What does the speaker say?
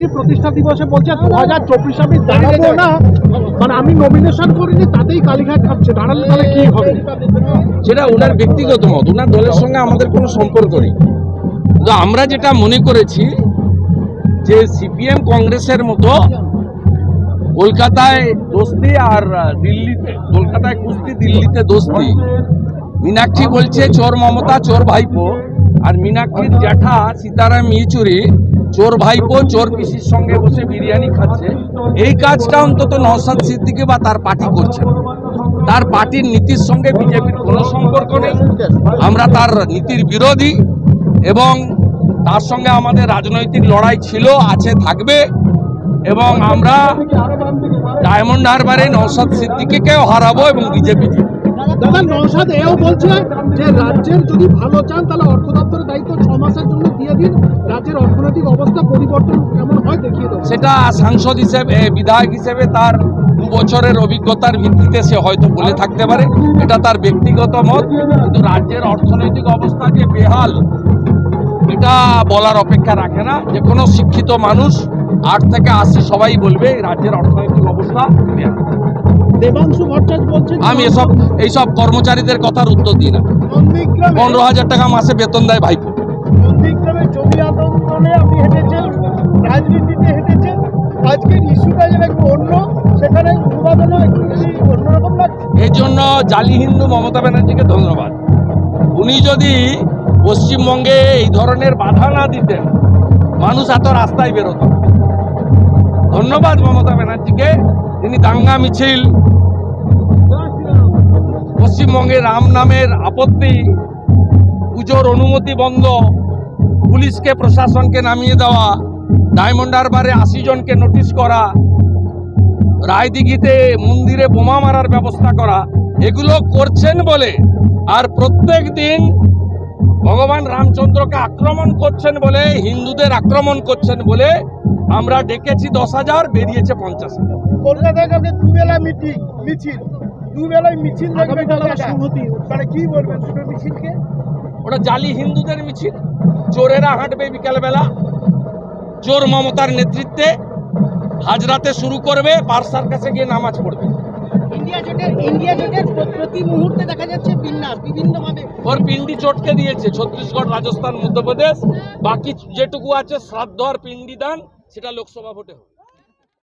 প্রতিষ্ঠা দিবসে বলছে? দু হাজার চব্বিশ আমি দাঁড়াবো না। মানে আমি নমিনেশন করিনি, তাতেই কালীঘাট কাঁপছে দাঁড়ালে তাহলে কি হবে? সেটা ওনার ব্যক্তিগত মত। ওনার দলের সঙ্গে আমাদের কোনো সম্পর্ক নেই। কিন্তু আমরা যেটা মনে করেছি, যে সিপিএম কংগ্রেসের মতো কলকাতায় দোস্তি আর দিল্লিতে, কলকাতায় কুস্তি, দিল্লিতে দোস্তি। মীনাক্ষী বলছে, চোর মমতা, চোর ভাইপো। আর মীনাক্ষীর জ্যাঠা সীতারাম ইয়েচুরি, চোর ভাইপো, চোর পিসির সঙ্গে বসে বিরিয়ানি খাচ্ছে। এই কাজটা অন্তত নওসাদ সিদ্দিকি বা তার পার্টি করছে তার পার্টির নীতির সঙ্গে বিজেপির কোনো সম্পর্ক নেই। আমরা তার নীতির বিরোধী এবং তার সঙ্গে আমাদের রাজনৈতিক লড়াই ছিল, আছে, থাকবে এবং আমরা ডায়মন্ড হারবারে নওসাদ সিদ্দিকিকেও হারাবো এবং বিজেপি দাদা নৌসাদ এও বলছে যে রাজ্যের যদি ভালো চান, তাহলে অর্থ দপ্তরের দায়িত্ব ছ মাসের জন্য দিয়ে দিন। রাজ্যের অর্থনৈতিক অবস্থা পরিবর্তন কেমন হয় দেখিয়ে দেবো। সেটা সাংসদ হিসেবে বিধায়ক হিসেবে তার বছরের অভিজ্ঞতার ভিত্তিতে সে হয়তো বলে থাকতে পারে। এটা তার ব্যক্তিগত মত। কিন্তু রাজ্যের অর্থনৈতিক অবস্থা যে বেহাল, এটা বলার অপেক্ষা রাখে না। যে কোনো শিক্ষিত মানুষ আট থেকে আশি সবাই বলবে রাজ্যের অর্থনৈতিক অবস্থা। দেবাংশু ভট্টাচার্য বলছেন আমি এসব এইসব কর্মচারীদের কথার উত্তর দিই না। পনেরো হাজার টাকা মাসে বেতন দেয় ভাইপো। নন্দীগ্রামে জমি আন্দোলনে আপনি হেঁটেছেন রাজনীতিতে হেঁটেছেন আজকের ইস্যুটা যেন একটু অন্য সেখানে উন্মাদনা একটু অন্যরকম লাগছে। এই জন্য জালি হিন্দু মমতা ব্যানার্জিকে ধন্যবাদ। উনি যদি পশ্চিমবঙ্গে এই ধরনের বাধা না দিতেন মানুষ এত রাস্তায় বেরোত। ধন্যবাদ মমতা ব্যানার্জিকে। তিনি দাঙ্গা মিছিল পশ্চিমবঙ্গে রাম নামের আপত্তি, পুজোর অনুমতি বন্ধ, পুলিশকে, প্রশাসনকে নামিয়ে দেওয়া, ডায়মন্ড হারবারে আশি জনকে নোটিশ করা, রায়দিঘিতে মন্দিরে বোমা মারার ব্যবস্থা করা, এগুলো করছেন বলে আর প্রত্যেক দিন রামচন্দ্রকে আক্রমণ করছেন বলে হিন্দুদের আক্রমণ করছেন বলে আমরা ডেকেছি দশ হাজার বেরিয়েছে পঞ্চাশ হাজার। কলকাতায় কালকে দুবেলা মিটিং মিছিল। দুবেলায় মিছিল মানে কি বলবেন দুটো মিছিলকে? ওটা জালি হিন্দুদের মিছিল। চোরেরা হাঁটবে বিকালবেলা। চোর মমতার নেতৃত্বে হাজরাতে শুরু করবে পারসার কাছে গিয়ে নামাজ পড়বে। ইন্ডিয়া জোটের ইন্ডিয়া জোটের প্রতি মুহূর্তে দেখা যাচ্ছে ওর পিন্ডি চটকে দিয়েছে, ছত্তিশগড়, রাজস্থান, মধ্যপ্রদেশ। বাকি যেটুকু আছে, শ্রাদ্ধ আর পিন্ডি দান, সেটা লোকসভা ভোটে হবে।